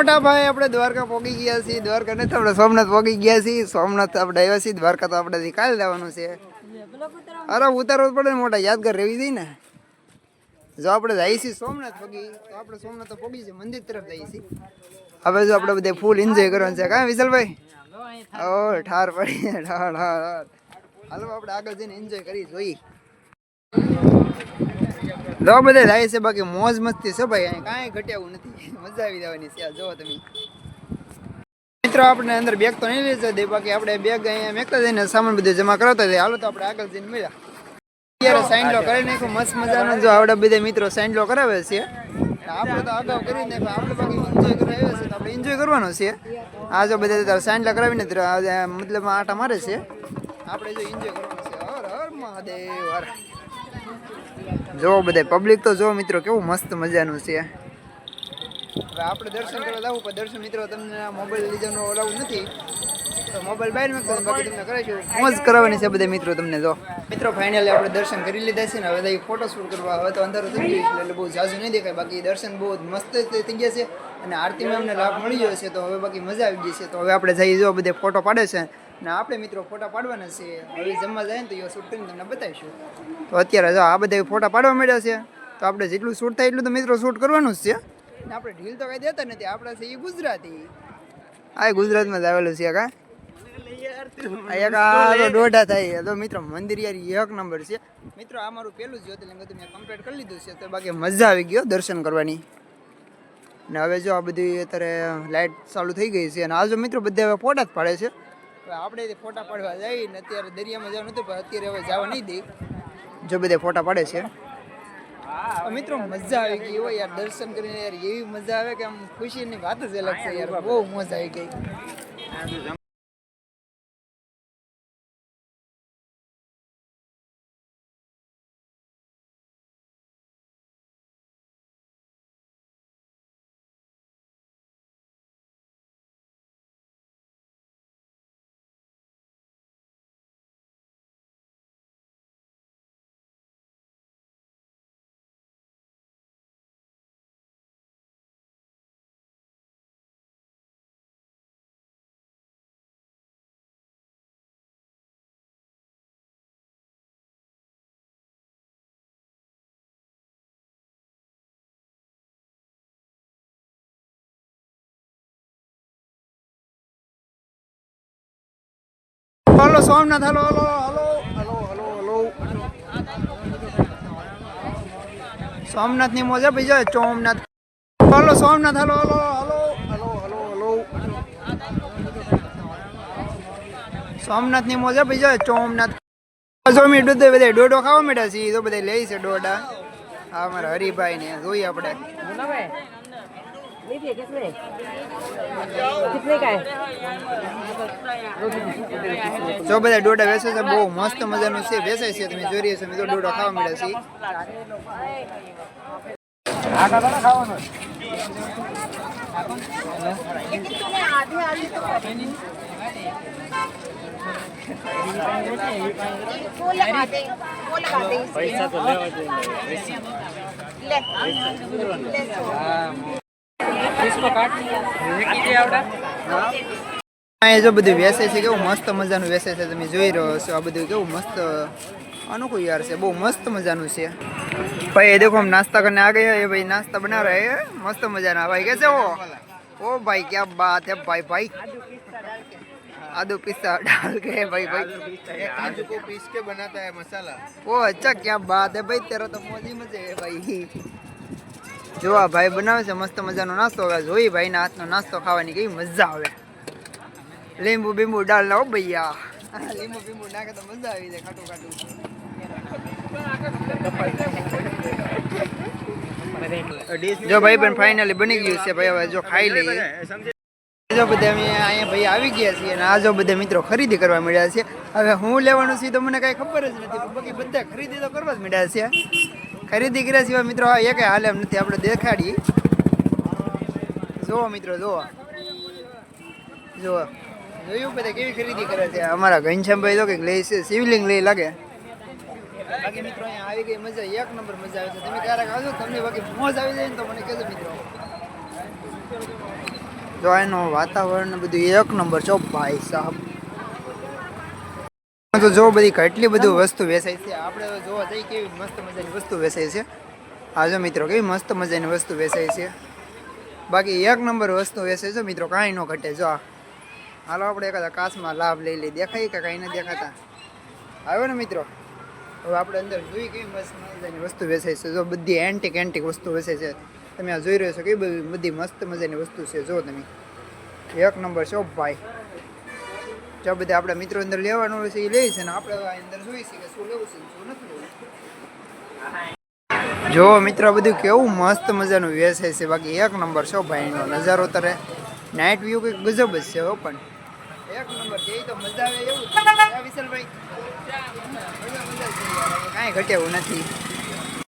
મોટા ભાઈ આપણે દ્વારકા પહોંચી ગયા છીએ. દ્વારકા નથી આપણે સોમનાથ પહોંચી ગયા છીએ. સોમનાથ આપણે આવ્યા છીએ. દ્વારકા તો આપણે કાલે જવાનું છે. અરે ઉતારવું પડે ને મોટા યાદગાર રહેવી જોઈએ ને. જો આપણે જઈએ છીએ સોમનાથ પગી તો આપણે સોમનાથ તો પગી છે મંદિર તરફ જઈએ છીએ. હવે જો આપણે બધે ફૂલ એન્જોય કરવાનું છે. કાંઈ વિશાલભાઈ? ઓ ઠાર પડી. ઠાર ઠાર ઠાર. હાલો આપણે આગળ જઈને એન્જોય કરી જોઈએ. લો બધા જાય છે બાકી મોજ મસ્તી છે ભાઈ અહીં કાંઈ ઘટ્યાવું નથી. મજા આવી જવાની છે જો તમે. મિત્રો આપણે અંદર બેગ તો નહીં લઈ જતી બાકી આપણે બેગ અહીંયા મેકતા જઈને સામાન બધું જમા કરાવતા જઈએ. હાલો તો આપણે આગળ જઈને મળ્યા. અત્યારે સાઈન લો કરી નાખ્યો મસ્ત મજાનો જો આપણે બધા મિત્રો સાઈન લો કરાવે છે. આપણે તો અગાઉ કરી નાખ્યો આપણે બાકી એન્જોય કરાવ્યો છે તો આપણે એન્જોય કરવાનો છે. આ જો બધા સાઈન લો કરાવીને ત- મતલબ આટા મારે છે. આપણે જો એન્જોય કરવાનો છે. હર હર મહાદેવ હર. જો બધાય પબ્લિક તો જો મિત્રો, કેવું મસ્ત મજાનું છે. હવે આપણે દર્શન કરવા જવું, પણ દર્શન મિત્રો તમને મોબાઈલ લીધાનો ઓલાવું નથી. તો મોબાઈલ બહાર મૂકતો બાકી તમને કરાવીશું મોજ કરાવવાની છે બધા મિત્રો તમને, જો. મિત્રો ફાઇનલી આપણે દર્શન કરી લીધા છે ને હવે ફોટો શૂટ કરવા હવે તો અંદર થઈ ગયું એટલે બહુ ઝાઝુ નહીં દેખાય. બાકી દર્શન બહુ મસ્ત થઈ ગયા છે અને આરતીમાં અમને લાભ મળી ગયો છે, તો હવે બાકી મજા આવી ગઈ છે. તો હવે આપણે જઈએ, જો, બધે ફોટો પાડે છે. ને આપણે મિત્રો ફોટા પાડવાના છે હવે જમવા જાય ને તો એ શૂટ કરીને તમને બતાવીશું. તો અત્યારે જો આ બધા ફોટા પાડવા મળ્યા છે. તો આપણે જેટલું શૂટ થાય એટલું તો મિત્રો શૂટ કરવાનું જ છે. ને આપણે ઢીલ તો કાંઈ દેતા નથી. આપણે છે એ ગુજરાતી. આ ગુજરાતમાં જ આવેલું છે કા? દોઢા થાય. તો મિત્રો મંદિર યાર એક નંબર છે. મિત્રો આ મારું પહેલું જ્યોતિર્લિંગ હતું, મેં કમ્પ્લીટ કરી લીધું છે. તો બાકી મજા આવી ગયો દર્શન કરવાની. ને હવે જો આ બધી અત્યારે લાઇટ ચાલુ થઈ ગઈ છે. અને આ જો મિત્રો બધા હવે ફોટા જ પાડે છે. આપણે ફોટા પાડવા જઈએ ને અત્યારે દરિયામાં જવાનું હતું પણ અત્યારે હવે જવા નહીં દે જો બધે ફોટા પાડે છે. મિત્રો મજા આવી ગઈ હોય યાર દર્શન કરીને યાર એવી મજા આવે કે આમ ખુશીની વાત જ અલગ છે યાર બહુ મજા આવી ગઈ. hello Somnath hello hello hello hello hello hello Somnath ની મોજા બીજો Somnath hello Somnath hello hello hello hello hello hello Somnath ની મોજા બીજો સોમનાથ જો મી દૂધ બધે ડોડો ખાવા માંડ્યા છે તો બધા લે છે ડોડા હા અમારા હરિભાઈ ને જોઈએ આપણે लीजिए कितने कितने का है જો બધા ડોડા વેચે છે બહુ મસ્ત મજાનું છે વેચાય છે તમે જોઈ રહ્યા છો મિત્રો ડોડો ખાવા મળ્યા છે वो लगा दे वो लगा दे पैसा तो ले ले ले અહીંયા જો બધું વેચે છે કેવું મસ્ત મજાનું વેચે છે તમે જોઈ રહ્યો છો આ બધું કેવું મસ્ત અનોખું યાર છે બહુ મસ્ત મજાનું છે ભાઈ એ દેખો हम नाश्ता करने आ गए हैं ये भाई नाश्ता बना रहे हैं मस्त मजाना भाई कैसे हो ओ भाई क्या बात है भाई भाई आदू पिस्ता डाल के भाई भाई आलू को पीस के बनाता है मसाला ओ अच्छा क्या बात है भाई तेरा तो મોજી મજે है ભાઈ જો આ ભાઈ બનાવે છે મસ્ત મજાનો નાસ્તો હવે જોઈ ભાઈના હાથનો નાસ્તો ખાવાની કેવી મજા આવે લીંબુ બીંબુ ડાલ ના હો ભૈયા. લીંબુ બીંબુ નાખે તો મજા આવી જાય ખાટું ખાટું. જો ભાઈ પણ ફાઇનલી બની ગયું છે ભાઈ હવે જો ખાઈ લઈએ. જો બધા અમે અહીંયા ભાઈ આવી ગયા છીએ અને આ જો બધા મિત્રો ખરીદી કરવા મળ્યા છે. હવે હું લેવાનું છે તો મને કાંઈ ખબર જ નથી પણ બાકી બધા ખરીદી તો કરવા જ મળ્યા છે. ખરીદી કર્યા સિવાય મિત્રો આ એક હાલ એમ નથી આપણે દેખાડીએ. જુઓ મિત્રો જુઓ. જુઓ. જોયું બધા કેવી ખરીદી કરે છે? અમારા ઘનશ્યામભાઈ તો કંઈક લે છે, શિવલિંગ લઈ લાગે. બાકી મિત્રો અહીંયા આવી ગઈ મજા, એક નંબર મજા આવે છે. તમે ક્યારેક આવજો તમને બાકી મોજ આવી જાય ને તો મને કહેજો મિત્રો. જો એનું વાતાવરણ બધું એક નંબર છો. ભાઈ સાહેબ. તો જો બધી કેટલી બધી વસ્તુ વેચાય છે. આપણે જોવા જઈએ કેવી મસ્ત મજાની વસ્તુ વેચાય છે. આજો મિત્રો કેવી મસ્ત મજાની વસ્તુ વેચાય છે. બાકી એક નંબર વસ્તુ વેચાય છે. મિત્રો કાંઈ ન ઘટે. જો આ. હાલો, આપણે એકાદા કાચમાં લાભ લઈ લઈ દેખાય કે કાંઈ ન દેખાતા? આવ્યો ને મિત્રો? હવે આપણે અંદર જોઈ કેવી મસ્ત મજાની વસ્તુ વેચાય છે. જો બધી એન્ટિક એન્ટિક વસ્તુ વેચાય છે. તમે આ જોઈ રહ્યો છો કેવી બધી બધી મસ્ત મજાની વસ્તુ છે. જો તમે. એક નંબર છો ભાઈ. જો બધા આપણા મિત્રો અંદર લેવાનું હોય છે, એ લઈ છે ને આપણે અંદર જોઈશું કે શું લેવું છે શું નથી લેવું. જો મિત્રો બધું કેવું મસ્ત મજાનું વેચાય છે. બાકી એક નંબર છો ભાઈનો નજારો તારે નાઇટ વ્યૂ કંઈક ગજબ જ છે, હો પણ. એક નંબર છે. એ તો મજા આવે એવું વિશાલભાઈ. કાંઈ ઘટે એવું નથી.